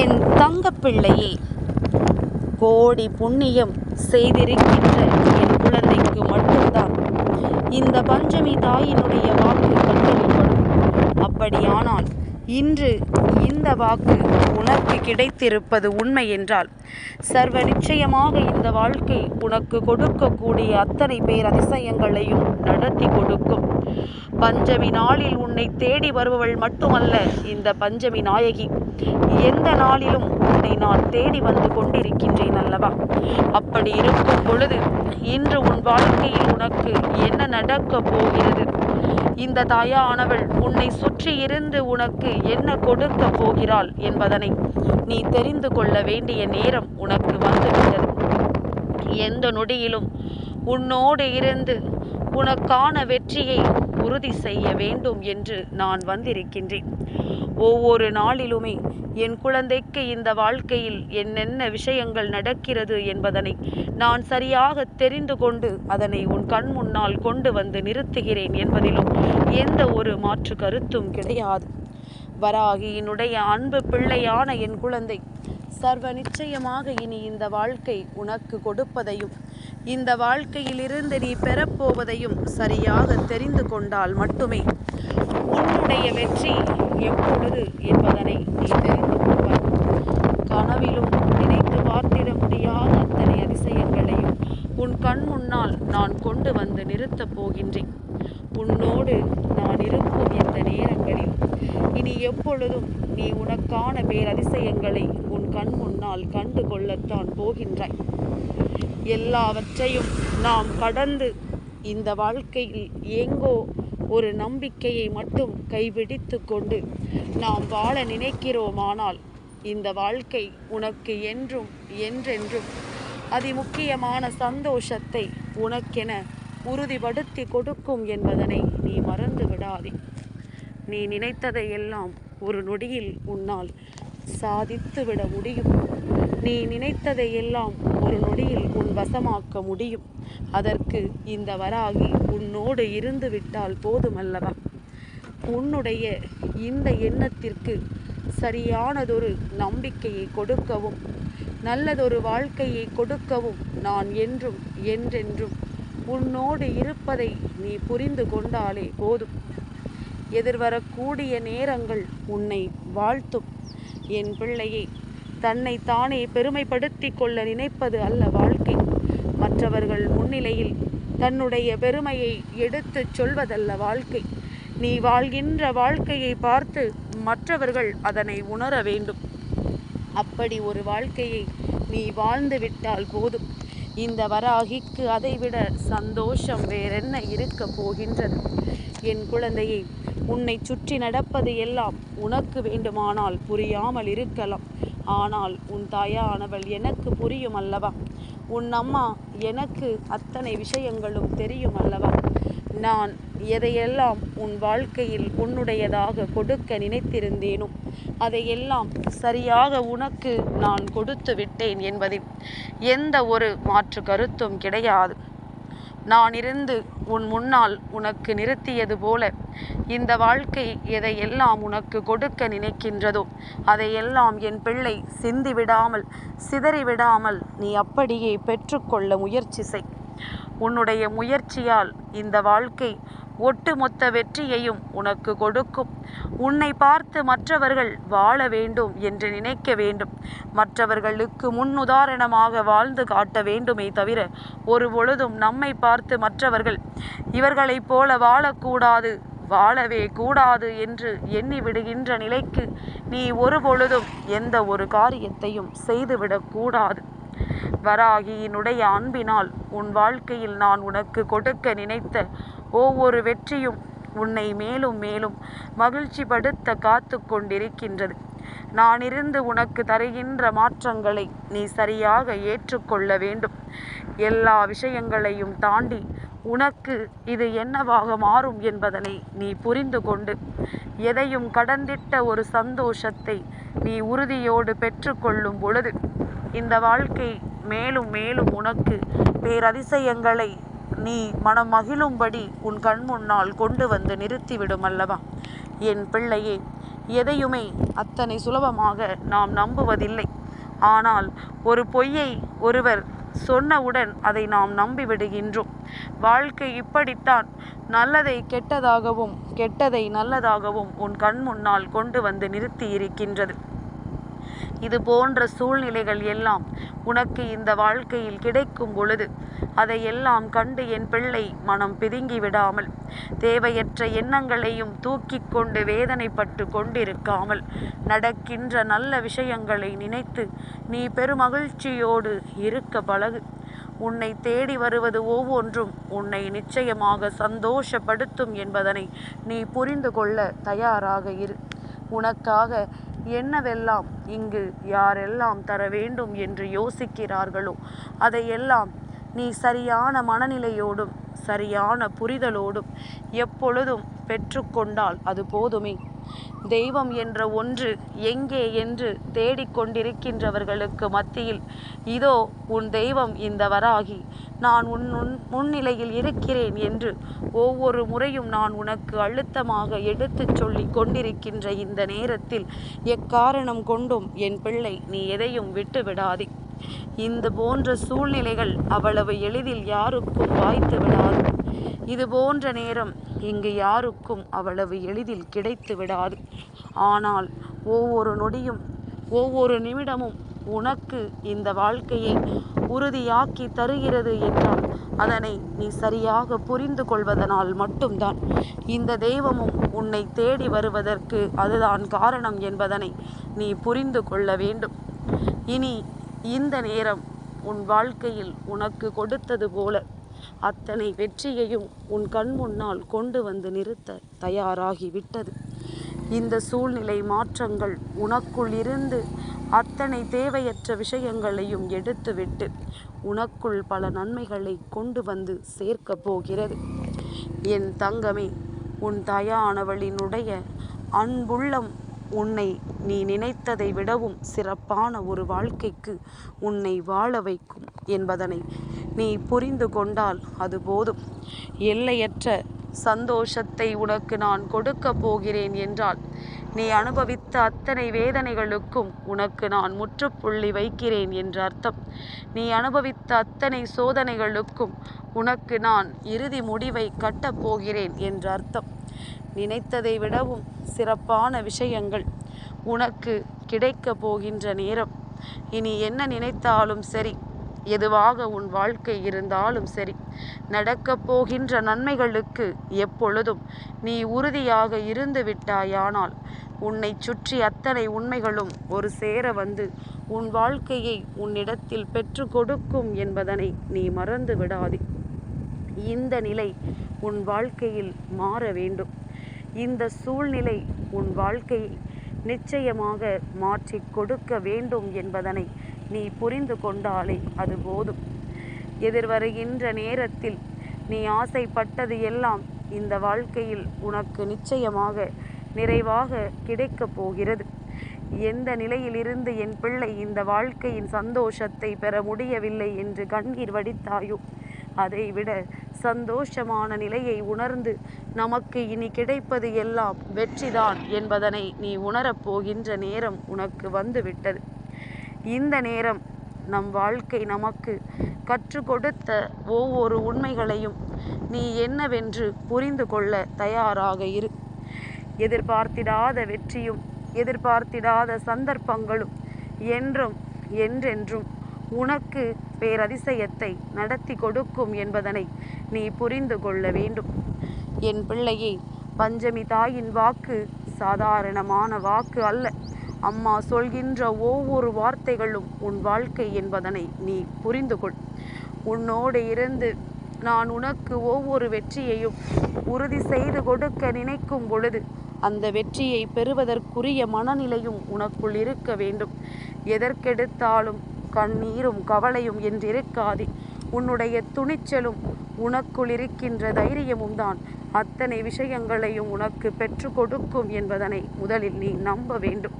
என் தங்கப்பிள்ளையே கோடி புண்ணியம் செய்திருக்கின்ற என் குழந்தைக்கு மட்டும்தான். இந்த பஞ்சமி தாயினுடைய வாக்கு கட்டளைப்படும். அப்படியானால் இன்று இந்த வாக்கு உனக்கு கிடைத்திருப்பது உண்மை என்றால் சர்வ நிச்சயமாக இந்த வாழ்க்கை உனக்கு கொடுக்கக்கூடிய அத்தனை பேர் அதிசயங்களையும் நடத்தி கொடுக்கும். பஞ்சமி நாளில் உன்னை தேடி வருபவள் மட்டுமல்ல இந்த பஞ்சமி நாயகி. எந்த நாளிலும் உன்னை நான் தேடி வந்து கொண்டிருக்கின்றேன் அல்லவா? அப்படி இருக்கும் பொழுது இன்று உன் வாழ்க்கையில் உனக்கு என்ன நடக்கப் போகிறது? இந்த தாயானவள் உன்னை சுற்றி இருந்து உனக்கு என்ன கொடுக்க போகிறாள் என்பதனை நீ தெரிந்து கொள்ள வேண்டிய நேரம் உனக்கு வந்துவிட்டது. எந்த நொடியிலும் உன்னோடு இருந்து உனக்கான வெற்றியை உறுதி செய்ய வேண்டும் என்று நான் வந்திருக்கின்றேன். ஒவ்வொரு நாளிலுமே என் குழந்தைக்கு இந்த வாழ்க்கையில் என்னென்ன விஷயங்கள் நடக்கிறது என்பதனை நான் சரியாக தெரிந்து கொண்டு அதனை உன் கண் முன்னால் கொண்டு வந்து நிறுத்துகிறேன் என்பதிலும் எந்த ஒரு மாற்று கருத்தும் கிடையாது. வராகியினுடைய அன்பு பிள்ளையான என் குழந்தை சர்வ நிச்சயமாக இனி இந்த வாழ்க்கை உனக்கு கொடுப்பதையும் இந்த வாழ்க்கையிலிருந்து நீ பெறப்போவதையும் சரியாக தெரிந்து கொண்டால் மட்டுமே உன்னுடைய வெற்றி எப்பொழுது என்பதனை நீ தெரிந்து கொள்வாய். கனவிலும் நினைத்து பார்த்திட முடியாத அத்தனை அதிசயங்களையும் உன் கண் முன்னால் நான் கொண்டு வந்து நிறுத்தப் போகின்றேன். உன்னோடு நான் இருக்கும் இந்த நேரங்களில் இனி எப்பொழுதும் நீ உனக்கான பேரதிசயங்களை கண் முன்னால் கண்டு கொள்ளத்தான் போகின்றாய். எல்லாவற்றையும் நாம் கடந்து இந்த வாழ்க்கையில் எங்கோ ஒரு நம்பிக்கையை மட்டும் கைவிடித்து கொண்டு நாம் வாழ நினைக்கிறோமானால் இந்த வாழ்க்கை உனக்கு என்றும் என்றென்றும் அதிமுக்கியமான சந்தோஷத்தை உனக்கென உறுதிப்படுத்தி கொடுக்கும் என்பதனை நீ மறந்து விடாதே நீ நினைத்ததை எல்லாம் ஒரு நொடியில் உன்னால் சாதித்து விட முடியும். நீ நினைத்ததை எல்லாம் ஒரு நொடியில் உன் வசமாக்க முடியும். அதற்கு இந்த வராகி உன்னோடு இருந்து விட்டால் போதுமல்லவா? உன்னுடைய இந்த எண்ணத்திற்கு சரியானதொரு நம்பிக்கையை கொடுக்கவும் நல்லதொரு வாழ்க்கையை கொடுக்கவும் நான் என்றும் என்றென்றும் உன்னோடு இருப்பதை நீ புரிந்து கொண்டாலே போதும். எதிர்வரக்கூடிய நேரங்கள் உன்னை வாழ்த்தும். என் பிள்ளையை தன்னை தானே பெருமைப்படுத்தி கொள்ள நினைப்பது அல்ல வாழ்க்கை. மற்றவர்கள் முன்னிலையில் தன்னுடைய பெருமையை எடுத்துச் சொல்வதல்ல வாழ்க்கை. நீ வாழ்கின்ற வாழ்க்கையை பார்த்து மற்றவர்கள் அதனை உணர வேண்டும். அப்படி ஒரு வாழ்க்கையை நீ வாழ்ந்து விட்டால் போதும். இந்த வராகிக்கு அதைவிட சந்தோஷம் வேறென்ன இருக்க போகின்றது? என் குழந்தையை உன்னை சுற்றி நடப்பது எல்லாம் உனக்கு வேண்டுமானால் புரியாமல் இருக்கலாம். ஆனால் உன் தாயானவள் எனக்கு புரியும் அல்லவா? உன் அம்மா எனக்கு அத்தனை விஷயங்களும் தெரியும் அல்லவா? நான் எதையெல்லாம் உன் வாழ்க்கையில் உன்னுடையதாக கொடுக்க நினைத்திருந்தேனோ அதையெல்லாம் சரியாக உனக்கு நான் கொடுத்து விட்டேன் என்பதில் எந்த ஒரு மாற்று கருத்தும் கிடையாது. நான் இருந்து உன் முன்னால் உனக்கு நிறுத்தியது போல. இந்த வாழ்க்கை எதையெல்லாம் உனக்கு கொடுக்க நினைக்கின்றதோ அதையெல்லாம் என் பிள்ளை சிந்திவிடாமல் சிதறிவிடாமல் நீ அப்படியே பெற்றுக்கொள்ள முயற்சி செய். உன்னுடைய முயற்சியால் இந்த வாழ்க்கை ஒட்டுமொத்த வெற்றியையும் உனக்கு கொடுக்கும். உன்னை பார்த்து மற்றவர்கள் வாழ வேண்டும் என்று நினைக்க வேண்டும். மற்றவர்களுக்கு முன்னுதாரணமாக வாழ்ந்து காட்ட வேண்டுமே தவிர ஒரு பொழுதும் நம்மை பார்த்து மற்றவர்கள் இவர்களைப் போல வாழக்கூடாது வாழவே கூடாது என்று எண்ணி விடுகின்ற நிலைக்கு நீ ஒரு பொழுதும் எந்த ஒரு காரியத்தையும் செய்துவிடக்கூடாது வராகியினுடைய அன்பினால் உன் வாழ்க்கையில் நான் உனக்கு கொடுக்க நினைத்த ஒவ்வொரு வெற்றியும் உன்னை மேலும் மேலும் மகிழ்ச்சிப்படுத்த காத்து கொண்டிருக்கின்றது. நான் இருந்து உனக்கு தருகின்ற மாற்றங்களை நீ சரியாக ஏற்றுக்கொள்ள வேண்டும். எல்லா விஷயங்களையும் தாண்டி உனக்கு இது என்னவாக மாறும் என்பதனை நீ புரிந்து கொண்டு எதையும் கடந்திட்ட ஒரு சந்தோஷத்தை நீ உறுதியோடு பெற்றுக்கொள்ளும் பொழுது இந்த வாழ்க்கை மேலும் மேலும் உனக்கு பேரதிசயங்களை நீ மனம் மகிழும்படி உன் கண் முன்னால் கொண்டு வந்து நிறுத்திவிடும் அல்லவா என் பிள்ளையே எதையுமே அத்தனை சுலபமாக நாம் நம்புவதில்லை. ஆனால் ஒரு பொய்யை ஒருவர் சொன்னவுடன் அதை நாம் நம்பிவிடுகின்றோம். வாழ்க்கை இப்படித்தான் நல்லதை கெட்டதாகவும் கெட்டதை நல்லதாகவும் உன் கண் முன்னால் கொண்டு வந்து நிறுத்தி இருக்கின்றது இது போன்ற சூழ்நிலைகள் எல்லாம் உனக்கு இந்த வாழ்க்கையில் கிடைக்கும் பொழுது அதையெல்லாம் கண்டு என் பிள்ளை மனம் பிதுங்கி விடாமல் தேவையற்ற எண்ணங்களையும் தூக்கி கொண்டு வேதனைப்பட்டு கொண்டிருக்காமல் நடக்கின்ற நல்ல விஷயங்களை நினைத்து நீ பெருமகிழ்ச்சியோடு இருக்க பழகு. உன்னை தேடி வருவது ஒவ்வொன்றும் உன்னை நிச்சயமாக சந்தோஷப்படுத்தும் என்பதனை நீ புரிந்து கொள்ள தயாராக இரு. உனக்காக என்னவெல்லாம் இங்கு யாரெல்லாம் தர வேண்டும் என்று யோசிக்கிறார்களோ அதையெல்லாம் நீ சரியான மனநிலையோடும் சரியான புரிதலோடும் எப்பொழுதும் பெற்றுக்கொண்டால் அது போதுமே. தெய்வம் என்ற ஒன்று எங்கே என்று தேடிக்கொண்டிருக்கின்றவர்களுக்கு மத்தியில் இதோ உன் தெய்வம் இந்த வராகி. நான் உன் உன் முன்னிலையில் இருக்கிறேன் என்று ஒவ்வொரு முறையும் நான் உனக்கு அழுத்தமாக எடுத்துச் சொல்லி கொண்டிருக்கின்ற இந்த நேரத்தில் எக்காரணம் கொண்டும் என் பிள்ளை நீ எதையும் விட்டுவிடாதே. இந்த போன்ற சூழ்நிலைகள் அவ்வளவு எளிதில் யாருக்கும் வாய்த்து விடாது இது போன்ற நேரம் இங்கு யாருக்கும் அவ்வளவு எளிதில் கிடைத்து விடாது. ஆனால் ஒவ்வொரு நொடியும் ஒவ்வொரு நிமிடமும் உனக்கு இந்த வாழ்க்கையை உறுதியாக்கி தருகிறது என்றால் அதனை நீ சரியாக புரிந்து கொள்வதனால் மட்டும்தான். இந்த தெய்வமும் உன்னை தேடி வருவதற்கு அதுதான் காரணம் என்பதனை நீ புரிந்து கொள்ள வேண்டும். இனி இந்த நேரம் உன் வாழ்க்கையில் உனக்கு கொடுத்தது போல அத்தனை வெற்றியையும் உன் கண் முன்னால் கொண்டு வந்து நிறுத்த தயாராகிவிட்டது. இந்த சூழ்நிலை மாற்றங்கள் உனக்குள் இருந்து அத்தனை தேவையற்ற விஷயங்களையும் எடுத்துவிட்டு உனக்குள் பல நன்மைகளை கொண்டு வந்து சேர்க்கப் போகிறது. என் தங்கமே உன் தயானவளினுடைய அன்புள்ளம் உன்னை நீ நினைத்ததை விடவும் சிறப்பான ஒரு வாழ்க்கைக்கு உன்னை வாழ வைக்கும் என்பதனை நீ புரிந்து கொண்டால் அது போதும். எல்லையற்ற சந்தோஷத்தை உனக்கு நான் கொடுக்கப் போகிறேன் என்றால் நீ அனுபவித்த அத்தனை வேதனைகளுக்கும் உனக்கு நான் முற்றுப்புள்ளி வைக்கிறேன் என்ற அர்த்தம். நீ அனுபவித்த அத்தனை சோதனைகளுக்கும் உனக்கு நான் இறுதி முடிவை கட்டப் போகிறேன் என்ற அர்த்தம். நினைத்ததை விடவும் சிறப்பான விஷயங்கள் உனக்கு கிடைக்கப் போகின்ற நேரம். இனி என்ன நினைத்தாலும் சரி எதுவாக உன் வாழ்க்கை இருந்தாலும் சரி நடக்கப் போகின்ற நன்மைகளுக்கு எப்பொழுதும் நீ உறுதியாக இருந்து விட்டாயானால் உன்னை சுற்றி அத்தனை உண்மைகளும் ஒரு சேர வந்து உன் வாழ்க்கையை உன்னிடத்தில் பெற்று கொடுக்கும் என்பதனை நீ மறந்து விடாதே. இந்த நிலை உன் வாழ்க்கையில் மாற வேண்டும். இந்த சூழ்நிலை உன் வாழ்க்கையை நிச்சயமாக மாற்றி கொடுக்க வேண்டும் என்பதனை நீ புரிந்து கொண்டாலே அது போதும். எதிர்வருகின்ற நேரத்தில் நீ ஆசைப்பட்டது எல்லாம் இந்த வாழ்க்கையில் உனக்கு நிச்சயமாக நிறைவாக கிடைக்கப் போகிறது. எந்த நிலையிலிருந்து என் பிள்ளை இந்த வாழ்க்கையின் சந்தோஷத்தை பெற முடியவில்லை என்று கண்ணீர் வடித்தாயோ அதைவிட சந்தோஷமான நிலையை உணர்ந்து நமக்கு இனி கிடைப்பது எல்லாம் வெற்றிதான் என்பதனை நீ உணரப் போகின்ற நேரம் உனக்கு வந்துவிட்டது. இந்த நேரம் நம் வாழ்க்கை நமக்கு கற்றுக் கொடுத்த ஒவ்வொரு உண்மைகளையும் நீ என்னவென்று புரிந்து கொள்ள தயாராக இரு. எதிர்பார்த்திடாத வெற்றியும் எதிர்பார்த்திடாத சந்தர்ப்பங்களும் என்றும் என்றென்றும் உனக்கு பேரதிசயத்தை நடத்தி கொடுக்கும் என்பதனை நீ புரிந்து கொள்ள வேண்டும். என் பிள்ளையே பஞ்சமி தாயின் வாக்கு சாதாரணமான வாக்கு அல்ல. அம்மா சொல்கின்ற ஒவ்வொரு வார்த்தைகளும் உன் வாழ்க்கை என்பதனை நீ புரிந்து கொள் உன்னோடு இருந்து நான் உனக்கு ஒவ்வொரு வெற்றியையும் உறுதி செய்து கொடுக்க நினைக்கும் பொழுது அந்த வெற்றியை பெறுவதற்குரிய மனநிலையும் உனக்குள் இருக்க வேண்டும். எதற்கெடுத்தாலும் கண்ணீரும் கவலையும் என்றிருக்காதே. உன்னுடைய துணிச்சலும் உனக்குள் இருக்கின்ற தைரியமும் தான். அத்தனை விஷயங்களையும் உனக்கு பெற்று கொடுக்கும் என்பதனை முதலில் நீ நம்ப வேண்டும்.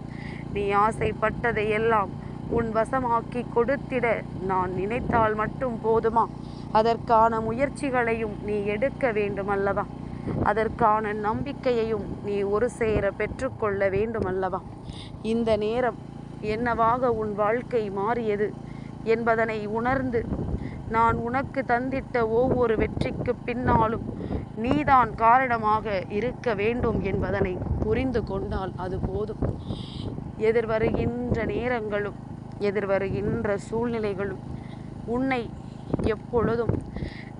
நீ ஆசைப்பட்டதை எல்லாம் உன் வசமாக்கி கொடுத்திட நான் நினைத்தால் மட்டும் போதுமா? அதற்கான முயற்சிகளையும் நீ எடுக்க வேண்டும் அல்லவா அதற்கான நம்பிக்கையையும் நீ ஒரு சேர பெற்றுக்கொள்ள வேண்டுமல்லவா? இந்த நேரம் என்னவாக உன் வாழ்க்கை மாறியது என்பதனை உணர்ந்து நான் உனக்கு தந்திட்ட ஒவ்வொரு வெற்றிக்கு பின்னாலும் நீதான் காரணமாக இருக்க வேண்டும் என்பதனை புரிந்து கொண்டால் அது போதும். எதிர்வருகின்ற நேரங்களும் எதிர்வருகின்ற சூழ்நிலைகளும் உன்னை எப்பொழுதும்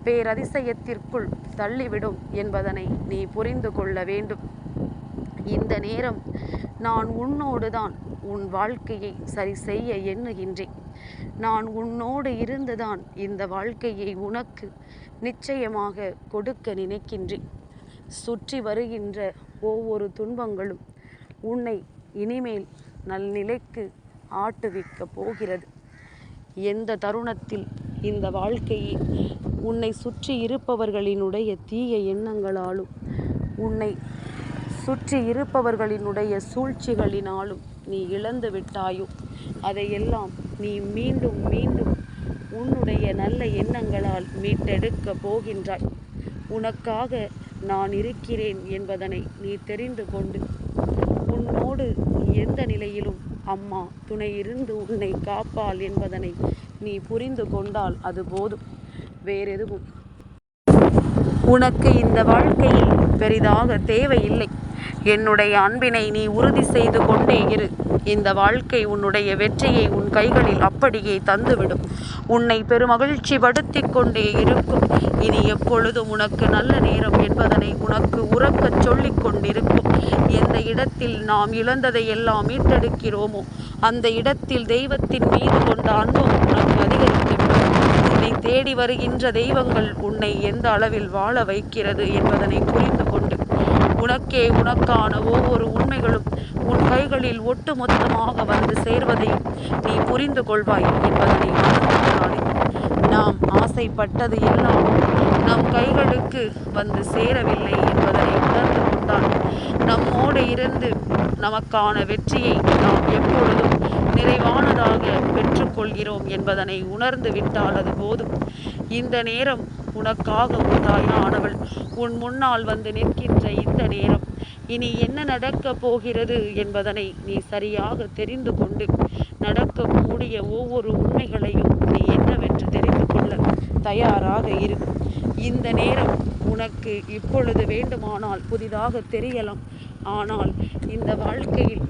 பேரதிசயத்திற்குள் தள்ளிவிடும் என்பதனை நீ புரிந்து கொள்ள வேண்டும். இந்த நேரம் நான் உன்னோடு தான் உன் வாழ்க்கையை சரி செய்ய எண்ணுகின்றேன். நான் உன்னோடு இருந்துதான் இந்த வாழ்க்கையை உனக்கு நிச்சயமாக கொடுக்க நினைக்கின்றேன். சுற்றி வருகின்ற ஒவ்வொரு துன்பங்களும் உன்னை இனிமேல் நல்நிலைக்கு ஆட்டுவிக்கப் போகிறது. எந்த தருணத்தில் இந்த வாழ்க்கையை உன்னை சுற்றி இருப்பவர்களினுடைய தீய எண்ணங்களாலும் உன்னை சுற்றி இருப்பவர்களினுடைய சூழ்ச்சிகளினாலும் நீ இழந்து விட்டாயோ? அதையெல்லாம் நீ மீண்டும் மீண்டும் உன்னுடைய நல்ல எண்ணங்களால் மீட்டெடுக்கப் போகின்றாய். உனக்காக நான் இருக்கிறேன் என்பதனை நீ தெரிந்து கொண்டு உன்னோடு எந்த நிலையிலும் அம்மா துணை இருந்து உன்னை காப்பாள் என்பதனை நீ புரிந்து கொண்டால் அது போதும். வேறெதுவும் உனக்கு இந்த வாழ்க்கையில் பெரிதாக தேவையில்லை. என்னுடைய அன்பினை நீ உறுதி செய்து கொண்டே இரு. இந்த வாழ்க்கை உன்னுடைய வெற்றியை உன் கைகளில் அப்படியே தந்துவிடும். உன்னை பெருமகிழ்ச்சி படுத்தி கொண்டே இருக்கும். இனி எப்பொழுதும் உனக்கு நல்ல நேரம் என்பதனை உனக்கு உறக்கச் சொல்லிக் கொண்டிருக்கும். எந்த இடத்தில் நாம் இழந்ததை எல்லாம் மீட்டெடுக்கிறோமோ அந்த இடத்தில் தெய்வத்தின் மீது கொண்ட அன்பும் உனக்கு அதிகரித்துவிடும் உன்னை தேடி வருகின்ற தெய்வங்கள் உன்னை எந்த அளவில் வாழ வைக்கிறது என்பதனை புரிந்து கொண்டு உனக்கே உனக்கான ஒவ்வொரு உண்மைகளும் உன் கைகளில் ஒட்டுமொத்தமாக வந்து சேர்வதையும் நீ புரிந்து கொள்வாய் என்பதனை நாம் ஆசைப்பட்டது எல்லாம் நம் கைகளுக்கு வந்து சேரவில்லை என்பதனை உணர்ந்து கொண்டான் நம்மோடு இருந்து நமக்கான வெற்றியை நாம் எப்பொழுதும் நிறைவானதாக பெற்றுக்கொள்கிறோம் என்பதனை உணர்ந்து விட்டால் அது போதும். இந்த நேரம் உனக்காக உன் தாயானவள் உன் முன்னால் வந்து நிற்கின்ற இந்த நேரம். இனி என்ன நடக்கப் போகிறது என்பதனை நீ சரியாக தெரிந்து கொண்டு நடக்கக்கூடிய ஒவ்வொரு உண்மைகளையும் நீ என்னவென்று தெரிந்து கொள்ள தயாராக இரு. இந்த நேரம் உனக்கு இப்பொழுது வேண்டுமானால் புதிதாக தெரியலாம். ஆனால் இந்த வாழ்க்கையில்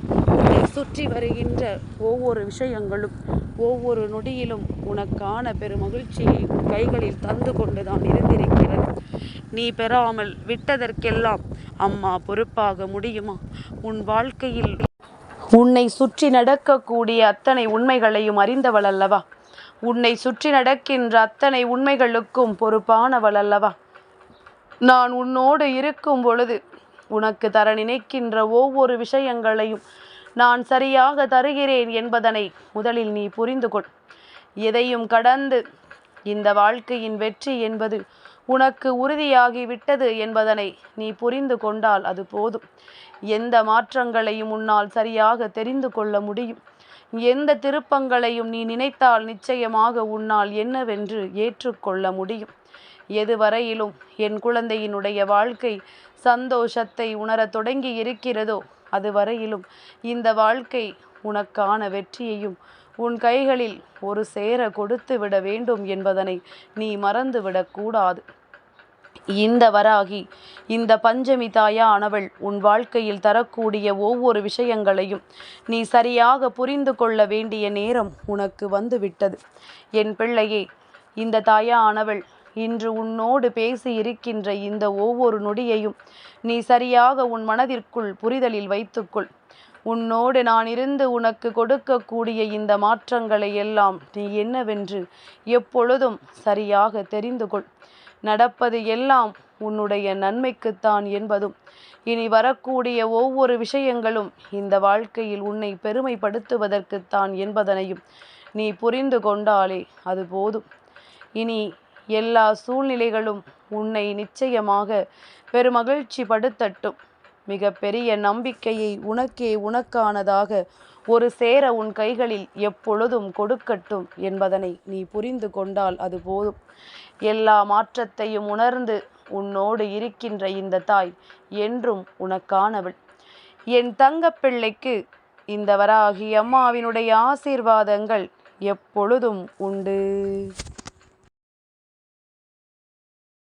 சுற்றி வருகின்ற ஒவ்வொரு விஷயங்களும் ஒவ்வொரு நொடியிலும் உனக்கான பெருமகிழ்ச்சியை மகிழ்ச்சியை கைகளில் தந்து கொண்டுதான் இருந்திருக்கிறது. நீ பெறாமல் விட்டதற்கெல்லாம் அம்மா பொறுப்பாக முடியுமா? உன் வாழ்க்கையில் உன்னை சுற்றி நடக்கக்கூடிய அத்தனை உண்மைகளையும் அறிந்தவள் அல்லவா உன்னை சுற்றி நடக்கின்ற அத்தனை உண்மைகளுக்கும் பொறுப்பானவள் அல்லவா நான் உன்னோடு இருக்கும் பொழுது உனக்கு தர நினைக்கின்ற ஒவ்வொரு விஷயங்களையும் நான் சரியாக தருகிறேன் என்பதனை முதலில் நீ புரிந்து கொள். எதையும் கடந்து இந்த வாழ்க்கையின் வெற்றி என்பது உனக்கு உறுதியாகி விட்டது என்பதனை நீ புரிந்து கொண்டால் அது போதும். எந்த மாற்றங்களையும் உன்னால் சரியாக தெரிந்து கொள்ள முடியும். எந்த திருப்பங்களையும் நீ நினைத்தால் நிச்சயமாக உன்னால் என்னவென்று ஏற்றுக்கொள்ள முடியும். எதுவரையிலும் என் குழந்தையினுடைய வாழ்க்கை சந்தோஷத்தை உணரத் தொடங்கி இருக்கிறதோ அதுவரையிலும் இந்த வாழ்க்கை உனக்கான வெற்றியையும் உன் கைகளில் ஒரு சேர கொடுத்து விட வேண்டும் என்பதனை நீ மறந்துவிடக்கூடாது இந்த வராகி இந்த பஞ்சமி தாயானவள் உன் வாழ்க்கையில் தரக்கூடிய ஒவ்வொரு விஷயங்களையும் நீ சரியாக புரிந்து கொள்ள வேண்டிய நேரம் உனக்கு வந்துவிட்டது. என் பிள்ளையே இந்த தாயானவள் இன்று உன்னோடு பேசி இருக்கின்ற இந்த ஒவ்வொரு நொடியையும் நீ சரியாக உன் மனதிற்குள் புரிதலில் வைத்துக்கொள். உன்னோடு நான் இருந்து உனக்கு கொடுக்கக்கூடிய இந்த மாற்றங்களை எல்லாம் நீ என்னவென்று எப்பொழுதும் சரியாக தெரிந்து கொள். நடப்பது எல்லாம் உன்னுடைய நன்மைக்குத்தான் என்பதும் இனி வரக்கூடிய ஒவ்வொரு விஷயங்களும் இந்த வாழ்க்கையில் உன்னை பெருமைப்படுத்துவதற்குத்தான் என்பதனையும் நீ புரிந்து கொண்டாலே அது போதும். இனி எல்லா சூழ்நிலைகளும் உன்னை நிச்சயமாக பெருமகிழ்ச்சி படுத்தட்டும். மிக பெரிய நம்பிக்கையை உனக்கே உனக்கானதாக ஒரு சேர உன் கைகளில் எப்பொழுதும் கொடுக்கட்டும் என்பதனை நீ புரிந்து கொண்டால் அது போதும். எல்லா மாற்றத்தையும் உணர்ந்து உன்னோடு இருக்கின்ற இந்த தாய் என்றும் உனக்கானவள். என் தங்கப்பிள்ளைக்கு இந்த வராகி அம்மாவினுடைய ஆசீர்வாதங்கள் எப்பொழுதும் உண்டு.